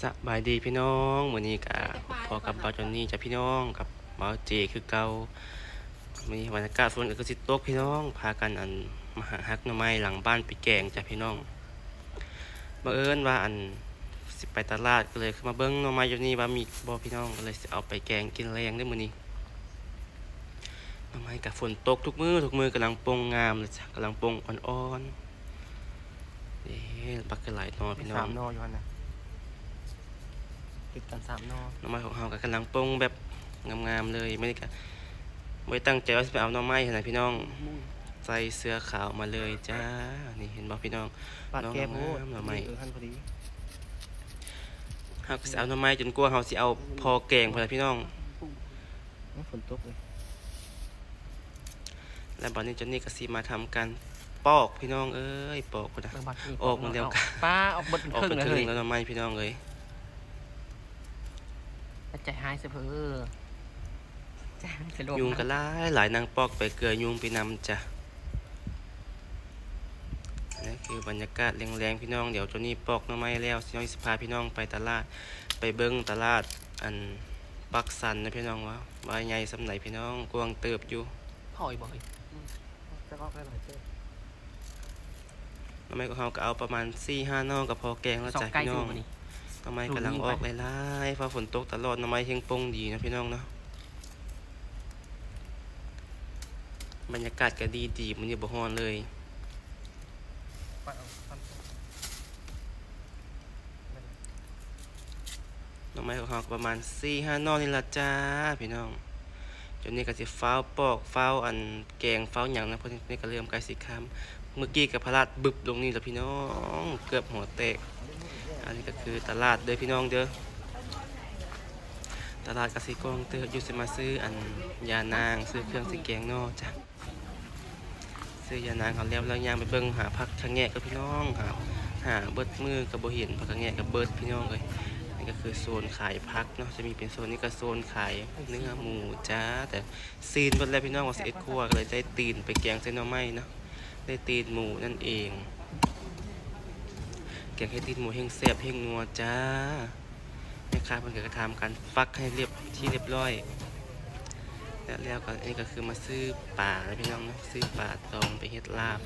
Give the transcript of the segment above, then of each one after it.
สบายดีพี่น้องวันนี้กับพอกับเบาจอนนี่จ้ะพี่น้องกับเบาเจคือเก่ามีบรรยากาศฝนก็สิตกพี่น้อง พากันอันมาหาฮักหน่อไม้หลังบ้านไปแกงจ้ะพี่น้องบังเอิญว่าอันสิไปตลาดก็เลยมาเบิ้งหน่อไม้อยู่นี่ว่ามีบ่พี่น้องก็เลยเอาไปแกงกินแรงได้มื้อนี้หน่อไม้กับฝนตกทุกมือทุกมือกำลังปงงามเลยจ้ะกำลังปงอ่อนๆเอ๊ะปักกระไหลนอพี่น้อสางมนออยู่นะ ติดกันสามนอหน่อไม้ของเราก็กำลังปรุงแบบงามๆเลยไม่ได้กะไม่ได้ตั้งใจว่าจะไปเอาหน่อไม้ขนาดพี่น้องใส่เสื้อขาวมาเลยจ้า นี่เห็นบ่พี่น้องปาดแก้โพดน้องงามหน่อไม้เออหั่นพอดีเฮาก็สิเอาหน่อไม้จนกลัวาเฮาสิเอาพอแกงพอแล้วพี่น้องอื้อฝนตกเลยแล้วบัดนี้เจนนี่ก็สิมาทำการปอกพี่น้องเอ้ยปอกพุ่นนะเบิ่งบัดนี่ออกมาเดียวกันป้าออกเบดออกครึ่งไปเลยครึ่เฮ้งยแล้วหน่อไม้พี่น้องเอ้ย ใจหายเสยเพอใจหายเสยลมยุงก็หลายหลายนางปอกไปเกลือยุงไปนำจ้ะอันนี่คือบรรยากาศแรงๆพี่น้องเดี๋ยวเจนนี่ปอกหน่อไม้แล้วสิน้อยสิพาพี่น้องไปตลาด ไปเบิ้งตลาดอันปักสันนะพี่น้องว่าว่าใหญ่สำไหนพี่น้องกวางเติบอยู่ถอยบ่อยจะก็ได้หลายเจ้ทำไมก็เฮาก็เอาประมาณ4 5นอกก็พอแกงแล้วสองจ้ะใกล้พี่น้สูอง งนี่ทำไมกำลังออกหลายๆฟ้าฝนตกตลอดทำไมเฮงปงดีนะพี่น้องเนาะบรรยากาศก็ดีดีมันอยู่บ่ฮอนเลยทำไมของเฮาก็ประมาณ4 5นอกนี่ละจ้าพี่น้องจนนี้ก็สิฟ้าวปอกฟ้าวอันแกงฟ้าวหยังนะเพราะนี่ก็เริ่มใกล้สิคำเมื่อกี้กับพลาดบึบลงนี่แล้วพี่น้อง เกือบหัวแตก อันนี้ก็คือตลาดเด้อพี่น้องเด้อตลาดกสิกรเตออยู่สิมาซื้ออันยานางซื้อเครื่องซื้อแกงเนอจ้ะซื้อยานางเขาแล้วแล้วย่างไปเบิ่งหาผักขะแงะกับพี่น้องหาหาเบิดมือกับบ่เห็นผักขะแงะกับเบิดพี่น้องเลยนี่ก็คือโซนขายผักเนาะจะมีเป็นโซนนี้ก็โซนขายเนื้อหมูจ้าแต่ซีนเบิดแล้วพี่น้องว่าสิเอ็ดครัวก็เลยได้ตีนไปแกงเส้นน่อไม้เนาะได้ตีนหมูนั่นเอง แกงเห็ดตีนหมูเฮงแซ่บเฮงนัวจ้าแม่ค้าเพิ่นก็กระทำการฟักให้เรียบที่เรียบร้อยแล้วแล้วก็อันนี้ก็คือมาซื้อป่าแล้วพี่น้องเนาะซื้อป่าตองไปเฮ็ดลาบ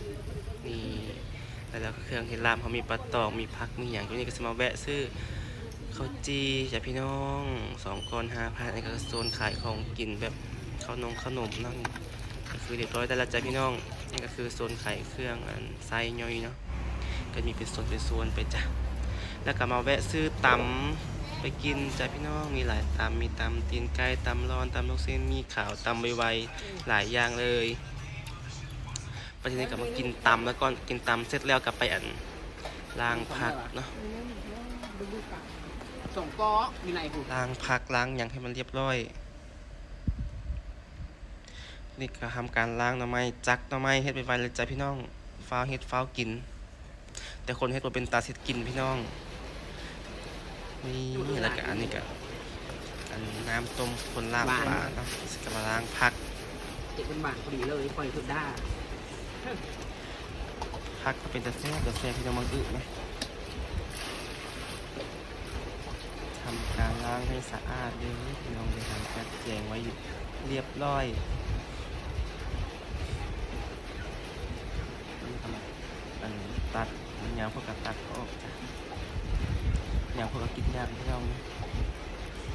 นี่แล้วแล้วก็เครื่องเฮ็ดลาบเขามีปลาตองมีผักมีอย่างตัวนี้ก็จะมาแวะซื้อข้าวจีจ้ะพี่น้องสองก้อนห้าพันอันนี้ก็โซนขายของกินแบบข้าวนมขนมนั่นก็คือเรียบร้อยแต่ละจ้ะพี่น้องนี่ก็คือโซนขายเครื่องอันไส้ย่อยเนาะ ก็มีเป็นส่วนเป็นส่วนไปจ้ะแล้วก็มาแวะซื้อตำไปกินจ้ะพี่น้องมีหลายตำมีตำตีนไก่ตำร้อนตำลูกเส้นมีขาวตำไวๆหลายอย่างเลยปัจจุบันก็มากินตำแล้วก็กินตำเสร็จแล้วกลับไปอันล้างผักเนาะสองกอมีไหนผูล้างผักล้างอย่างให้มันเรียบร้อย นี่ก็ทำการล้างหน่อไม้จักหน่อไม้เฮ็ดไวๆเลยจ้ะพี่น้องฟ้าวเฮ็ดฟ้าวกิน แต่คนเฮ็ดบ่เป็นตาเฮ็ดกินพี่น้อง นี่แล้วก็อันนี้ก็อันน้ำต้มคนลาบปลาเนาะสิก็มาล้างผักเจ็ดเป็นบาทพอดีเลยปล่อยสุดด้าผักก็เป็นตะแซ่บตะแซ่บพี่น้องมังอึไหมทำการล้างให้สะอาดเลยพี่น้องเลยทำการแจงไว้อยู่เรียบร้อยนี่ทำอันตัดมัน ยางพวกกับตัดก็ออกจ้ะยางพวกกับกินยากพี่น้อ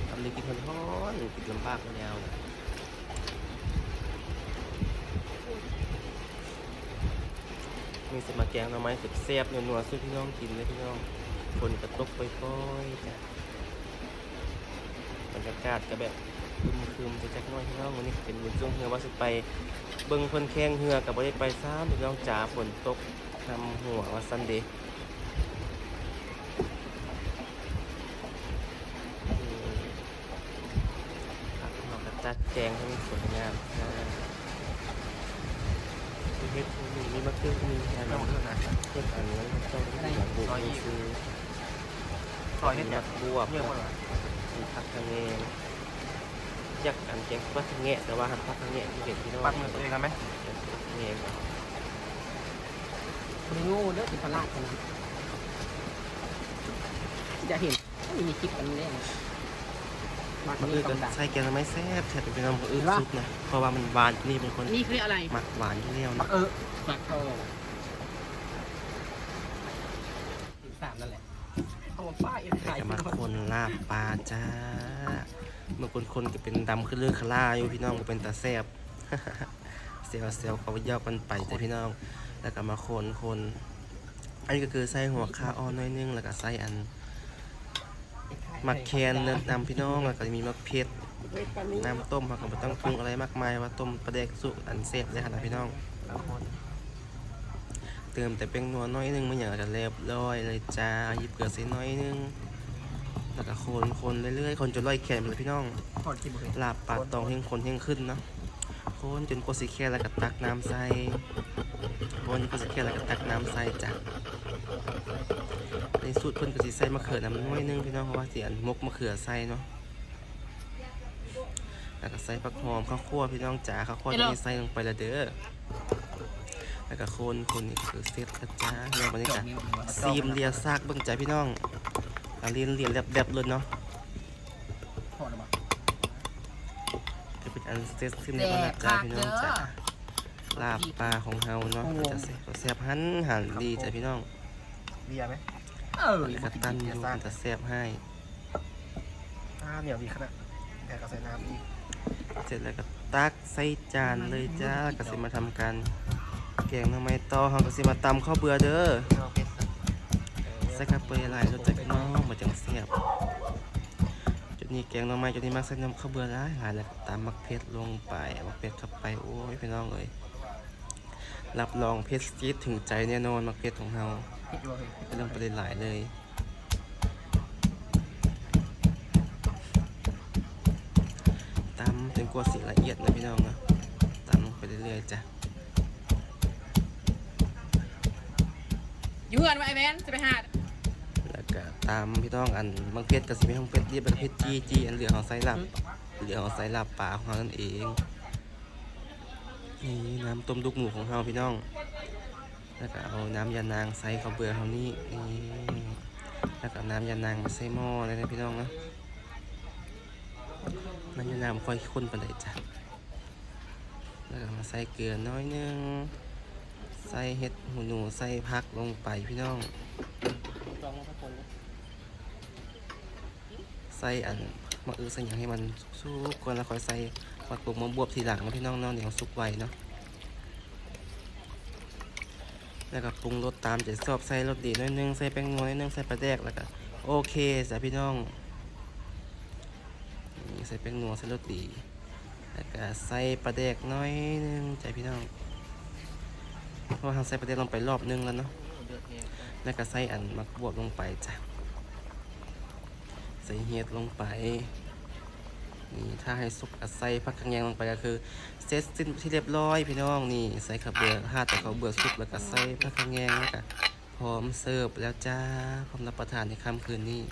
ทำเลยกินคนท้อนกินลำบากยาวเลยมีสมาแกงหน่อไม้สุดแซ่บๆนัวๆสู้พี่น้องกินเลยพี่น้องฝนกระตกปล่อยๆจ้ะบรรยากาศก็แบบคืมๆจะจักหน้อยพี่น้องวันนี้เป็นวันช่วงเฮือว่าสิไปเบิ่งเพิ่นแข่งเฮือกับบ่ได้ไปซ้ำพี่น้องจ๋าฝนตก นำหัวว่าซันเดย์ผักเราก็จัดแจงให้มันสวยงามนะมีเฮ็ดมีมีมะเขือมีอันต้นั้องนเท่านั้นเฮ็ดอันนั้นเจ้าได้อย่างบุกนี่คือซอยเฮ็ดมีเนี่ยผักบวบเยอะกว่ามีผักทะเงยักษ์อันแกงผักทะเงะแต่ว่าหันผักทะเงะที่เห็นพี่น้องปักมือตัวเองกันไหมเอง คุณงูเด้อติดตลาดกันนะจะเห็นไม่มีคลิปอันนี้แน่มากมันนี่อื่นต้ก็องดังใส่แกงไม่แซ่บแซ่บเป็นน้ำมันอื่นเห็นปะซุปนะเพราะว่ามันหวานนี่เป็นคนนี่คืออะไรหมักหวานที่เรียวมันะกเออมักเออถึงสามนั่นแหละเอามาป้าเอ็นแต่ขายจะมาคนลาบปลาจ้าเมื่อคนคนๆก็เป็นดำขึ้นเรื่องคาร่าอยู่พี่น้องก็เป็นตาแซ่บ เซลเซลเขายอกกันไปจ้ะพี่น้อง แล้วก็มาคนคนอันนี้ก็คือใส่หัวคาอ้อนน้อยนึงแล้วก็ใส่อันมักแคนเนื้อนำพี่น้องแล้วก็จะมีมักเผ็ดน้ำต้มเราก็ไม่ต้องปรุงอะไรมากมายว่าต้มปลาแดกสุกอันเซฟได้ขนาดพี่น้องเติมแต่เป็นนัวน้อยนึงมันอย่างจะเรียบร้อยเลยจ้าหยิบเกลือใส่น้อยนึงแล้วก็คนคนเรื่อยๆคนจนร้อยแขนเลยพี่น้องถอดกินบ่เคยลาบปากตองเฮงคนเฮงขึ้นเนาะคนจนกว่าสิแค่แล้วก็ตักน้ำใส่ คนจนกว่าสิแค่แล้วก็ตักน้ำใส่จ้ะในสูตรเพิ่นก็สิใส่มะเขือน้ำน้อยนึงพี่น้องเพราะว่าสิอันมกมะเขือใส่เนาะแล้วก็ใส่ผักหอมข้าวคั่วพี่น้องจ๋าข้าวคั่วจะมีใส่ลงไปและเด้อแล้วก็คนคนนี่คือเสร็จแล้วจ้าเรื่องบรรยากาศซีมเลียซากเบิ่งใจพี่น้องอาเลียนเลียนแลบๆเลยเนาะถอดออกมาจะเป็นอันเสร็จสิ้นในบรรยากาศพี่น้องจ้า ลาบปลาของเฮาเนาะก็จะแซ่บแซ่บหันหันดีจ้ะพี่น้องเบียร์ไหมเอออันนี้ก็ตั้นอยู่มันจะแซ่บให้อ่าเหนียวดีขนาดแต่ก็ใส่น้ำอีกเสร็จแล้วก็ตักใส่จานเลยจ้าก็สิมาทำการแกงหน้ำไม้ต่อเฮาก็สิมาตำข้าวเบื่อเด้อเอาเป็ดใส่ใส่กระเปรย์หลายรสจัดพี่น้องมาจังแซ่บจุดนี้แกงหน้ำไม้จุดนี้มักใส่น้ำข้าวเบื่อหลายหลายแล้วก็ตามมักเพชรลงไปเอามักเพชรเข้าไปโอ้ยพี่น้องเอ้ย รับรองเพชรจี๊ดถึงใจแน่นอนมักเพชรของเฮาผิดด้วยเป็นเรื่องประเด็นหลายเลย ตำจนกว่าสีละเอียดนะพี่น้องนะตำลงไปเรื่อยๆจ้ะอยู่เงินไว้แมนจะไปหาแล้วก็ตามพี่น้องอันบางเพชรกับสีไม่ของเพชรเรียบเป็นเพชรจี้จี้อันเหลือของไซลับเหลือของไซลับปลาของเรานั่นเอง นี่น้ำต้มดุกหมูของเราพี่น้อง แล้วก็เอาน้ำยานางใส่ข้าวเบื่อเขานี่นี่แล้วก็น้ำยานางมาใส่หม้อเลยนะพี่น้องนะน้ำยานางค่อยข้นไปเลยจ้ะแล้วก็มาใส่เกลือน้อยนึงใส่เห็ดหูหนูใส่ผักลงไปพี่น้องใส่อันมะอือใส่อย่างให้มันสุกๆก่อนแล้วค่อยใส่ ผักกมะบวบทีหลังนะพี่น้องเนาะเดี๋ยวสุกไวเนาะแล้วก็ปรุงรสตามใจชอบใส่รสดีน้อยนึงใส่แป้งนัวน้อยนึงใส่ปลาแดกแล้วก็โอเคจ้ะพี่น้องใส่แป้งนัวใส่รสดีแล้วก็ใส่ปลาแดกน้อยนึงจ้ะพี่น้องเพราะว่าเราใส่ปลาแดกลงไปรอบนึงแล้วเนาะแล้วก็ใส่อันมักบวบลงไปจ้ะใส่เห็ดลงไป นี่ถ้าให้สุกก็ใส่ผักกระแยงลงไปก็คือเสร็จสิ้นที่เรียบร้อยพี่น้องนี่ใส่ข้าวเบื่อห้าแต่ข้าวเบื่อสุกแล้วก็ใส่ผักกระแยงแล้วก็พร้อมเสิร์ฟแล้วจ้าพร้อมรับประทานในค่ำคืนนี้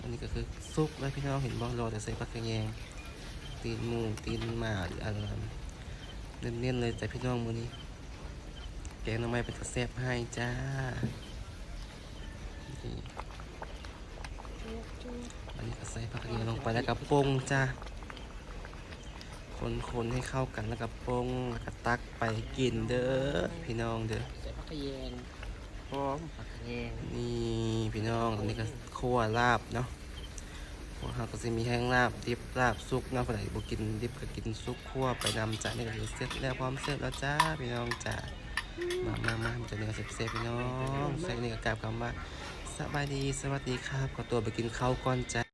อันนี้ก็คือซุปแล้วพี่น้องเห็นบ้องรอแต่ใส่ผักกระแยงตีนหมูตีนหมาหรืออะไรเน้นๆเลยแต่พี่น้องมือนี้แกงน้ำไม้เป็นตะแซบให้จ้านี่ อันนี้ก็ใส่ผักกระเทียมลงไปแล้วก็ปรุงจ้าคนๆให้เข้ากันแล้วก็ปรุงแล้วก็ตักไปกินเด้อพี่น้องเด้อใส่ผักกระเยงพร้อมผักกระเยงนี่พี่น้องตอนนี้ก็คั่วลาบเนาะพวกเราก็จะมีแห้งลาบดิบลาบซุกเนาะคนไหนบ่กินดิบก็กินซุกคั่วไปนำจ้านี่ก็คือเสร็จแล้วพร้อมเสร็จแล้วจ้าพี่น้องจ้ามามามามันจะเนื้อเซฟๆพี่น้องใส่นี่กับกราบคำว่าสบายดีสวัสดีครับขอตัวไปกินข้าวก่อนจ้า